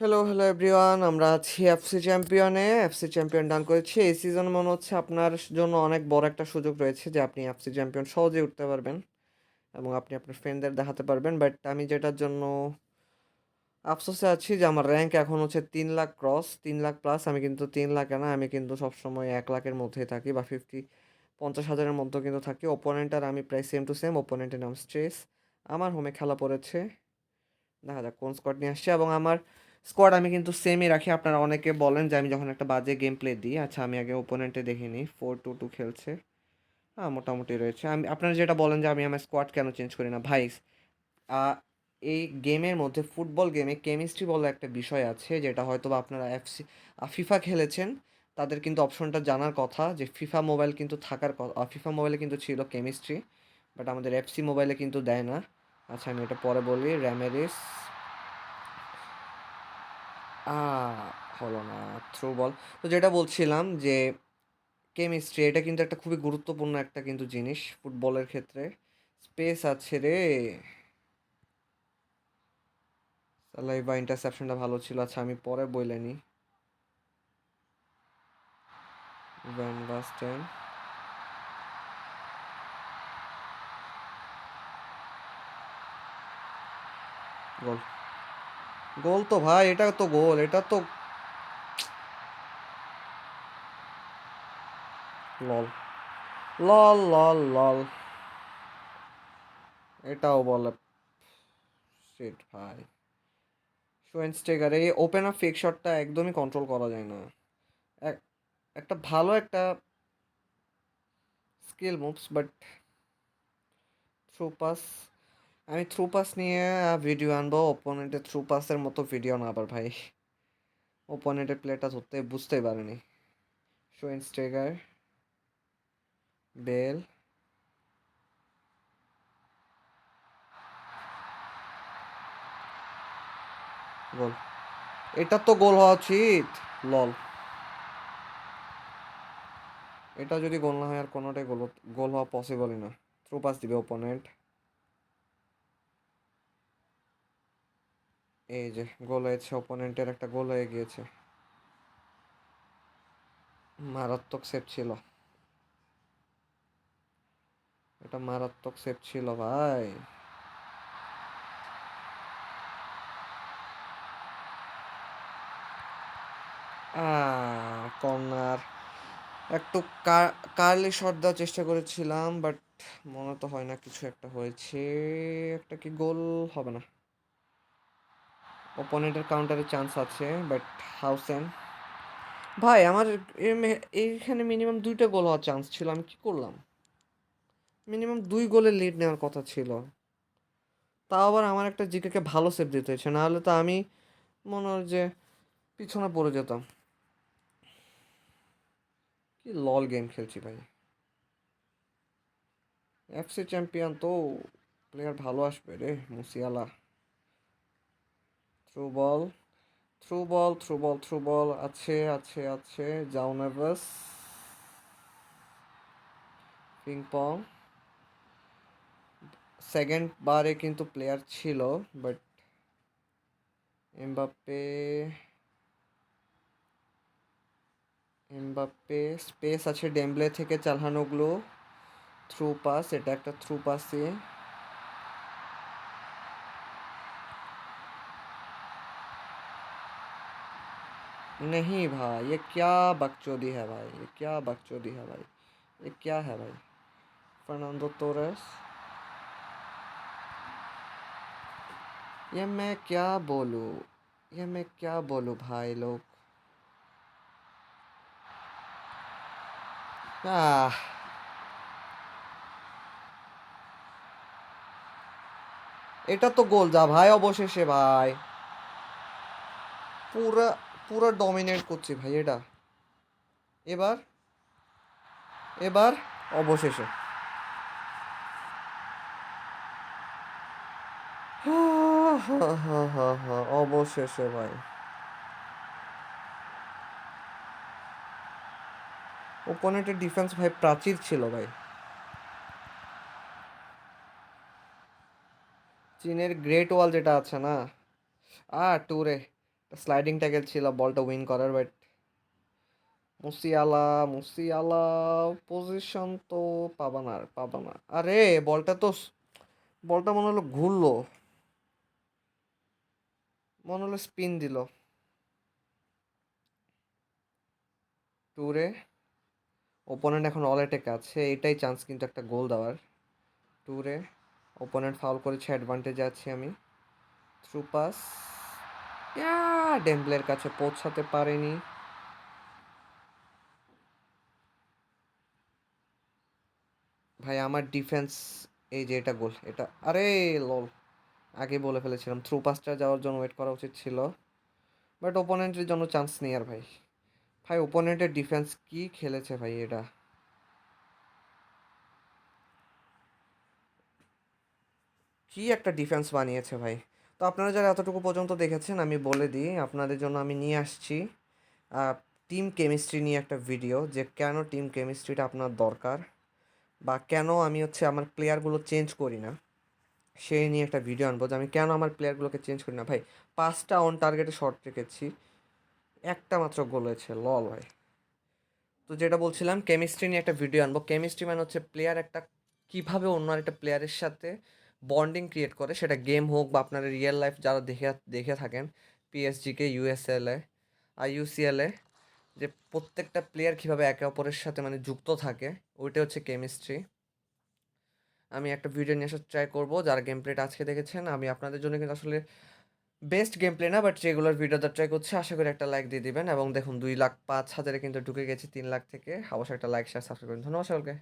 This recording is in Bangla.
হ্যালো হ্যালো এভরিওয়ান আমরা আছি এফসি চ্যাম্পিয়নে এফসি চ্যাম্পিয়ন ডান করেছি। এই সিজন মনে হচ্ছে আপনার জন্য অনেক বড় একটা সুযোগ রয়েছে যে আপনি এফসি চ্যাম্পিয়ন সহজেই উঠতে পারবেন এবং আপনি আপনার ফ্রেন্ডদের দেখাতে পারবেন। বাট আমি যেটার জন্য আফসোসে আছি যে আমার র্যাঙ্ক এখন হচ্ছে তিন লাখ ক্রস তিন লাখ প্লাস আমি কিন্তু তিন লাখে না, আমি কিন্তু সবসময় এক লাখের মধ্যেই থাকি বা ফিফটি পঞ্চাশ হাজারের মধ্যে কিন্তু থাকি। ওপোনেন্ট আর আমি প্রায় সেম টু সেম ওপোনেন্টের নাম স্ট্রেস আমার হোমে খেলা পড়েছে। দেখা যাক কোন স্কোয়াড নিয়ে আসছে। এবং আমার স্কোয়াড আমি কিন্তু সেমই রাখি। আপনারা অনেকে বলেন যে আমি যখন একটা বাজে গেম প্লে দিই আচ্ছা আমি আগে ওপোনেন্টে দেখিনি ফোর টু টু খেলছে। হ্যাঁ মোটামুটি রয়েছে। আমি আপনারা যেটা বলেন যে আমি আমার স্কোয়াড কেন চেঞ্জ করি না? ভাই আহ, এই গেমের মধ্যে ফুটবল গেমে কেমিস্ট্রি বলে একটা বিষয় আছে যেটা হয়তো বা আপনারা এফসি ফিফা খেলেছেন। তাদের কিন্তু অপশনটা জানার কথা যে ফিফা মোবাইল কিন্তু থাকার কথা ফিফা মোবাইলে কিন্তু ছিল কেমিস্ট্রি বাট আমাদের এফসি মোবাইলে কিন্তু দেয় না। আচ্ছা আমি এটা পরে বলি। র্যামেরিস হলো না থ্রু বল। তো যেটা বলছিলাম যে কেমিস্ট্রি এটা কিন্তু একটা খুবই গুরুত্বপূর্ণ একটা কিন্তু জিনিস ফুটবলের ক্ষেত্রে। স্পেস আছে রে। সালাইভা ইন্টারসেপশনটা ভালো ছিল। আচ্ছা আমি পরে বইলেনি ভ্যান বাস্টেন গোল গোল তো ভাই, এটা তো গোল, এটা তো লল। লল লল লল। এটাও বলে। শিট ভাই। শোয়েনস্টেগার এই ওপেন আপ ফেক শটটা একদমই কন্ট্রোল করা যায় না। এক- একটা ভালো একটা skill moves but through pass আমি থ্রু পাস নিয়ে ভিডিও আনব। ওপোনেন্টের থ্রু পাসের মতো ভিডিও না আবার, ভাই। ওপোনেন্টের প্লেটা ধরতে বুঝতেই পারিনি। শোয়েনস্টেগার বেল গোল এটা তো গোল হওয়া উচিত। লল এটা যদি গোল না হয়, আর কোনোটাই গোল গোল হওয়া পসিবলই না। থ্রু পাস দিবে ওপোনেন্ট এই যে গোল হয়েছে ওপোনেন্টের একটা গোল হয়ে গিয়েছে। মারাত্মক সেভ ছিল। এটা মারাত্মক সেভ ছিল ভাই। কর্নার একটু কার্লি শট দেওয়ার চেষ্টা করেছিলাম বাট মনে তো হয় না কিছু একটা হয়েছে। একটা কি গোল হবে না? ওপোনেন্টের কাউন্টারে চান্স আছে বাট হাউসেন ভাই, আমার এইখানে মিনিমাম দুইটা গোল হওয়ার চান্স ছিল, আমি কি করলাম? মিনিমাম দুই গোলের লিড নেওয়ার কথা ছিল। তাও আবার আমার একটা জিকেকে ভালো সেভ দিতে হয়েছে, নাহলে তো আমি মনে হয় যে পিছনে পড়ে যেতাম। কি লল গেম খেলছি ভাই। এফসি চ্যাম্পিয়ন তো প্লেয়ার ভালো আসবে রে, Musiala. Through ball through ball through ball through ball আছে আছে আছে যাও নেভাস পিং পং সেকেন্ড বারে কিন্তু প্লেয়ার ছিল বাট এমবাপ্পে এমবাপ্পে স্পেস আছে ডেমব্লে থেকে চালহানোগুলো থ্রু পাস এটা একটা থ্রু পাসে नहीं भाई ये क्या बकचोदी है भाई ये क्या बकचोदी है भाई ये क्या है भाई फर्नांडो तोरेस ये मैं क्या बोलूँ ये मैं क्या बोलूँ भाई लोग आह এটা তো গোল যা ভাই অবশেষে ভাই পুরা পুরো ডমিনেট করছি ভাই এটা। এবার এবার অবশেষে। অবশেষে ভাই। ওপোনেন্টের ডিফেন্স ভাই প্রাচীর ছিল ভাই। চীনের গ্রেট ওয়াল যেটা আছে না? আ ট্যুরে স্লাইডিং ট্যাকেল ছিল, বলটা উইন করার বাট মুসিয়ালা মুসিয়ালা পজিশন তো পাবা না পাবা না। আরে, বলটা তো বলটা মনে হলো ঘুরলো। মনে হলো স্পিন দিল। টুরে ওপোনেন্ট এখন অল অ্যাটেক আছে, এটাই চান্স কিন্তু একটা গোল দেওয়ার। টুরে ওপোনেন্ট ফাউল করেছে অ্যাডভান্টেজে আছি আমি। থ্রু পাস ডেম্বলের কাছে পৌঁছাতে পারেনি। ভাই, আমার ডিফেন্স এই যে এটা গোল, এটা, আরে লল আগে বলে ফেলেছিলাম থ্রু পাসটা যাওয়ার জন্য ওয়েট করা উচিত ছিল। বাট ওপোনেন্টের জন্য চান্স নেই আর ভাই। ভাই ওপোনেন্টের ডিফেন্স কি খেলেছে ভাই এটা? কি একটা ডিফেন্স বানিয়েছে ভাই? তো আপনারা যারা এতটুকু পর্যন্ত দেখেছেন, আমি বলে দিই, আপনাদের জন্য আমি নিয়ে আসছি টিম কেমিস্ট্রি নিয়ে একটা ভিডিও যে কেন টিম কেমিস্ট্রিটা আপনার দরকার বা কেন আমি হচ্ছে আমার প্লেয়ারগুলো চেঞ্জ করি না, সেই নিয়ে একটা ভিডিও আনব যে আমি কেন আমার প্লেয়ারগুলোকে চেঞ্জ করি না। ভাই, পাঁচটা অন টার্গেটে শর্ট রেখেছি, একটা মাত্র গোল হয়েছে লল ভাই। তো যেটা বলছিলাম, কেমিস্ট্রি নিয়ে একটা ভিডিও আনব। কেমিস্ট্রি মানে হচ্ছে প্লেয়ার একটা, কীভাবে অন্য একটা প্লেয়ারের সাথে বন্ডিং ক্রিয়েট করে, সেটা গেম হোক বা আপনার রিয়েল লাইফ যারা দেখে দেখে থাকেন পিএসজিকে ইউএসএলে আর ইউসিএলে যে প্রত্যেকটা প্লেয়ার কীভাবে একে অপরের সাথে মানে যুক্ত থাকে ওইটা হচ্ছে কেমিস্ট্রি আমি একটা ভিডিও নিয়ে আসার ট্রাই করব, যারা গেম প্লেটা আজকে দেখেছেন, আমি আপনাদের জন্য কিন্তু আসলে বেস্ট গেম প্লে না বাট রেগুলার ভিডিওটা ট্রাই করছি, আশা করি একটা লাইক দিয়ে দিবেন, এবং দেখুন দুই লাখ পাঁচ হাজারে কিন্তু ঢুকে গেছি তিন লাখ থেকে, অবশ্যই একটা লাইক শেয়ার সাবস্ক্রাইব করুন। ধন্যবাদ সকলকে।